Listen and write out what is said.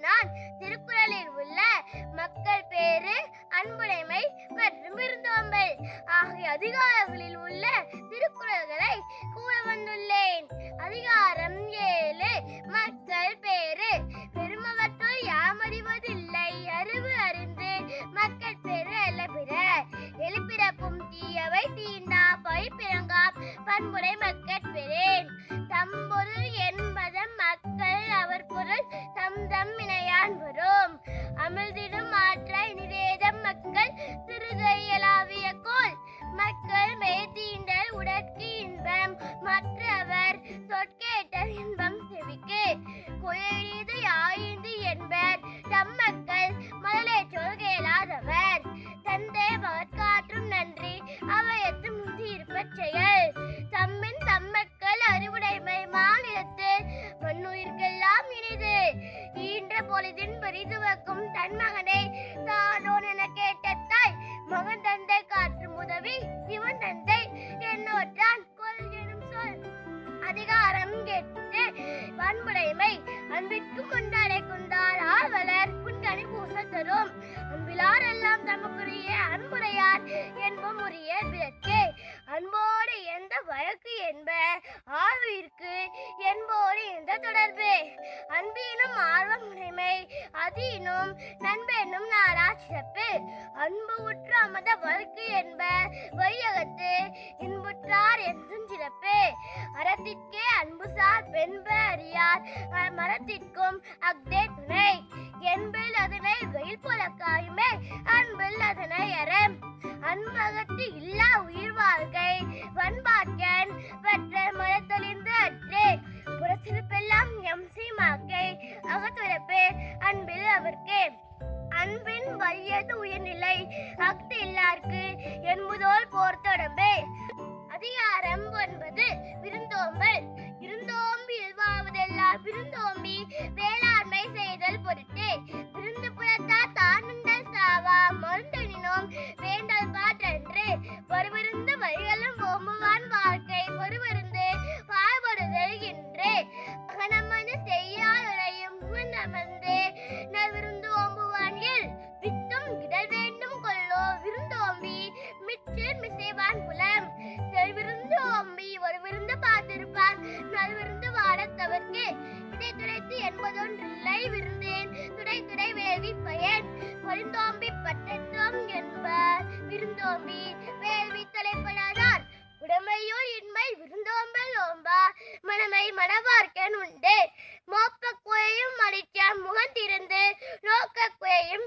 நான் திருக்குறளில் உள்ள மக்கள் பேரு அன்புடைமை மற்றும் விருந்தோம்பல். ஆகிய அதிகாரங்களில் உள்ள திருக்குறள்களை கூற வந்துள்ளேன். அதிகாரம் ஏழு மக்கள் பேரு பெருமவற்றுள் யாமறிவதில்லை. அறிவு அறிந்து மக்கள் பேரு எல்லபிற எழுப்பிறப்பும் தீயவை தீண்டா பைப்பிறங்கா பண்புடை மக்கள் பெறேன். தம்பொருள் என் தம் இணையான் வரும். அமிழ்திடும் ஆற்றாய் நிவேதம் மக்கள் திருதையலாவிய கோல். மக்கள் மேல் பொழுதின் பெரிதுவக்கும் தன் மகனை தானோன் என கேட்ட தாய் மகன் தந்தை காற்றும் உதவி இவன் தந்தை என்னோட்டான் கொல் எனும் சொல். அதிகாரம் கேட்டு பண்புடைமை அன்பிற்கு கொண்டாடை கொண்டால் ஆவலர் புன்கனி பூச தரும். அன்பிலார் எல்லாம் தமக்குரிய அன்புடையார் என்பும் உரிய விளக்கே. அன்போடு எந்த வழக்கு என்ப ஆவிற்கு என்போடு எந்த தொடர்பு. அன்பினும் ஆர்வம் அதீனும் நண்பெனும் நாரா சிறப்பு. அன்பு உற்ற அமத வழக்கு என்ப வையகத்து இன்புற்றார் என்றும் சிறப்பு. அறத்திற்கே அன்புசார் வென்ப அறியார் மரத்திற்கும் அக்தே துணை. என்பில் அதனை வெயில் போல காயுமே அன்பில் அதனை அறம். அன்பகத்து இல்லா உயிர் வாழ்க்கை வன்பாக்கன் பெற்ற மரத்தொழிந்து பின் வலியது உயர்நிலை. அக்து இல்லார்க்கு என்பதோல் போர்த்தொடம்பே அதிகாரம் ஒன்பது. விருந்தோம்பல். விருந்தோம்பி இல்வாவதெல்லாம் விருந்தோம்பி வேளாண்மை செய்தல் பொருட்டு. துடைத்து என்பதொன்று இல்லை விருந்தேன். துடை துடை வேவி பயன் கொழுந்தோம்பி பட்டத்தோம் என்பார். விருந்தோம்பி வேவி தொலைப்படாதார் உடமையோ இன்மை விருந்தோம்பல் ஓம்பா மனமை மனவார்க்கன் உண்டு. மோப்ப குழையும் அடிக்க முகந்திருந்து நோக்க குழையும்